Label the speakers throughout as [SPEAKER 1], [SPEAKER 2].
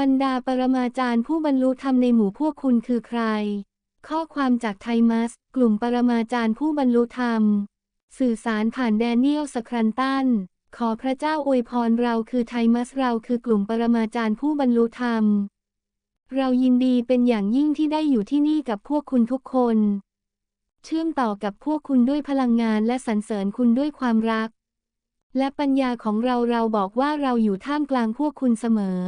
[SPEAKER 1] บรรดาปรมาจารย์ผู้บรรลุธรรมในหมู่พวกคุณคือใคร ข้อความจากไทมัส กลุ่มปรมาจารย์ผู้บรรลุธรรม สื่อสารผ่านแดเนียลสครันตัน ขอพระเจ้าอวยพรเราคือไทมัสเราคือกลุ่มปรมาจารย์ผู้บรรลุธรรม เรายินดีเป็นอย่างยิ่งที่ได้อยู่ที่นี่กับพวกคุณทุกคน เชื่อมต่อกับพวกคุณด้วยพลังงานและสรรเสริญคุณด้วยความรัก และปัญญาของเราเราบอกว่าเราอยู่ท่ามกลางพวกคุณเสมอ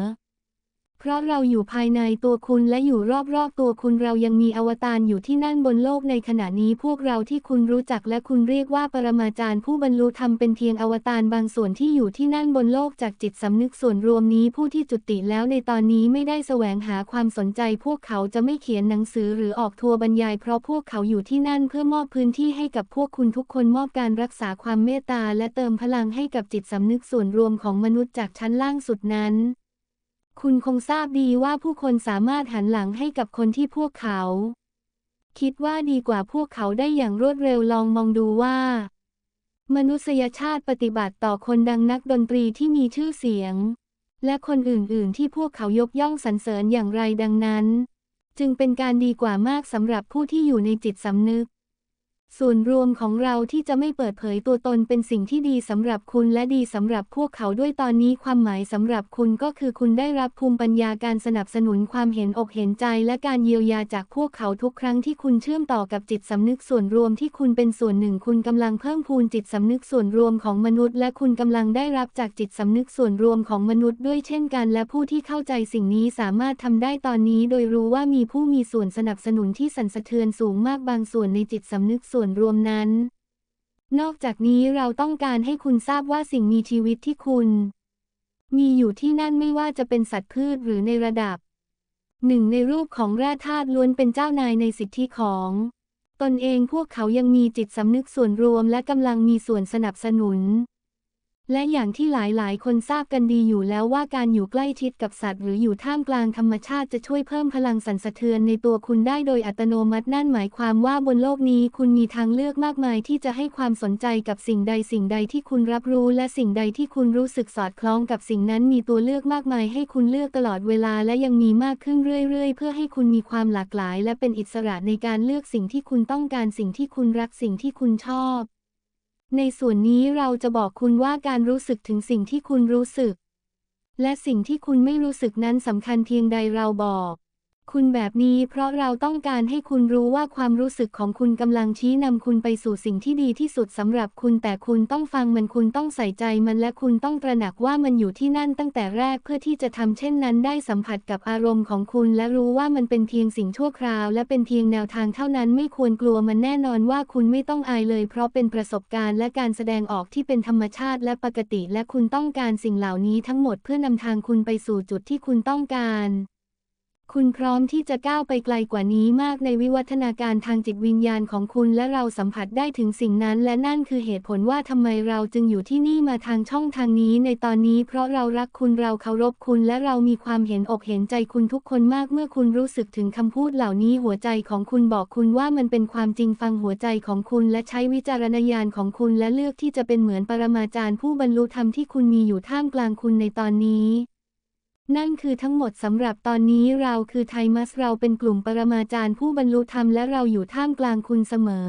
[SPEAKER 1] เพราะเราอยู่ภายในตัวคุณและอยู่รอบๆตัวคุณเรายังมีอวตารอยู่ที่นั่นบนโลกในขณะนี้พวกเราที่คุณรู้จักและคุณเรียกว่าปรมาจารย์ผู้บรรลุธรรมเป็นเพียงอวตารบางส่วนที่อยู่ที่นั่นบนโลกจากจิตสำนึกส่วนรวมนี้ผู้ที่จุติแล้วในตอนนี้ไม่ได้แสวงหาความสนใจ พวกเขาจะไม่เขียนหนังสือหรือออกทัวร์บรรยาย เพราะพวกเขาอยู่ที่นั่นเพื่อมอบพื้นที่ให้กับพวกคุณทุกคนมอบการรักษาความเมตตาและเติมพลังให้กับจิตสำนึกส่วนรวมของมนุษย์จากชั้นล่างสุดนั้น คุณคงทราบดีว่าผู้คนสามารถหันหลังให้กับคนที่พวกเขา คิดว่าดีกว่าพวกเขาได้อย่างรวดเร็วลองมองดูว่า มนุษยชาติปฏิบัติต่อคนดังนักดนตรีที่มีชื่อเสียง และคนอื่นๆ ที่พวกเขายกย่องสรรเสริญอย่างไรดังนั้น จึงเป็นการดีกว่ามากสำหรับผู้ที่อยู่ในจิตสำนึก ส่วนรวมของเราที่จะไม่เปิดเผยตัวตนเป็นสิ่งที่ดีสำหรับคุณและดีสำหรับพวกเขาด้วยตอนนี้ความหมายสำหรับคุณก็คือคุณได้รับภูมิปัญญาการสนับสนุนความเห็นอกเห็นใจและการเยียวยาจากพวกเขาทุกครั้งที่คุณเชื่อมต่อกับจิตสำนึกส่วนรวมที่คุณเป็นส่วนหนึ่ง คุณกำลังเพิ่มพูนจิตสำนึกส่วนรวมของมนุษย์และคุณกำลังได้รับจากจิตสำนึกส่วนรวมของมนุษย์ด้วยเช่นกัน และผู้ที่เข้าใจสิ่งนี้สามารถทำได้ตอนนี้ โดยรู้ว่ามีผู้มีส่วนสนับสนุนที่สั่นสะเทือนสูงมากบางส่วนในจิตสำนึกส่วนรวมนั้น นอกจากนี้เราต้องการให้คุณทราบว่าสิ่งมีชีวิตที่คุณ มีอยู่ที่นั่นไม่ว่าจะเป็นสัตว์พืชหรือในระดับหนึ่งในรูปของแร่ธาตุล้วนเป็นเจ้านายในสิทธิของ ตนเองพวกเขายังมีจิตสำนึกส่วนรวมและกำลังมีส่วนสนับสนุน และอย่างที่หลายๆ คนทราบกันดีอยู่แล้วว่าการอยู่ใกล้ชิดกับสัตว์ หรืออยู่ท่ามกลางธรรมชาติจะช่วยเพิ่มพลังสั่นสะเทือนในตัวคุณได้โดยอัตโนมัตินั่นหมายความว่าบนโลกนี้คุณมีทางเลือกมากมายที่จะให้ความสนใจกับสิ่งใดสิ่งใดที่คุณรับรู้และสิ่งใดที่คุณรู้สึกสอดคล้องกับสิ่งนั้นมีตัวเลือกมากมายให้คุณเลือกตลอดเวลาและยังมีมากขึ้นเรื่อย ๆ เพื่อให้คุณมีความหลากหลาย และเป็นอิสระในการเลือกสิ่งที่คุณต้องการสิ่งที่คุณรักสิ่งที่คุณชอบ ในส่วนนี้เราจะบอกคุณว่าการรู้สึกถึงสิ่งที่คุณรู้สึก และสิ่งที่คุณไม่รู้สึกนั้นสำคัญเพียงใดเราบอก คุณแบบนี้เพราะเราต้องการให้คุณรู้ว่าความรู้สึกของคุณกำลังชี้นำคุณไปสู่สิ่งที่ดีที่สุดสำหรับคุณแต่คุณต้องฟังมันคุณต้องใส่ใจมันและคุณต้องตระหนักว่ามันอยู่ที่นั่นตั้งแต่แรกเพื่อที่จะทำเช่นนั้นได้สัมผัสกับอารมณ์ของคุณและรู้ว่ามันเป็นเพียงสิ่งชั่วคราว และเป็นเพียงแนวทางเท่านั้นไม่ควรกลัวมันแน่นอนว่าคุณไม่ต้องอายเลย เพราะเป็นประสบการณ์และการแสดงออกที่เป็นธรรมชาติและปกติ และคุณต้องการสิ่งเหล่านี้ทั้งหมดเพื่อนำทางคุณไปสู่จุดที่คุณต้องการ คุณพร้อมที่จะก้าวไปไกลกว่านี้มากในวิวัฒนาการทางจิตวิญญาณของคุณและเราสัมผัสได้ถึงสิ่งนั้น และนั่นคือเหตุผลว่าทำไมเราจึงอยู่ที่นี่มาทางช่องทางนี้ในตอนนี้ เพราะเรารักคุณเราเคารพคุณ และเรามีความเห็นอกเห็นใจคุณทุกคนมากเมื่อคุณรู้สึกถึงคำพูดเหล่านี้หัวใจของคุณบอกคุณว่ามันเป็นความจริงฟังหัวใจของคุณและใช้วิจารณญาณของคุณและเลือกที่จะเป็นเหมือนปรมาจารย์ผู้บรรลุธรรมที่คุณมีอยู่ท่ามกลางคุณในตอนนี้ นั่นคือทั้งหมดสำหรับตอนนี้เราคือไทมัสเราเป็นกลุ่มปรมาจารย์ผู้บรรลุธรรมและเราอยู่ท่ามกลางคุณเสมอ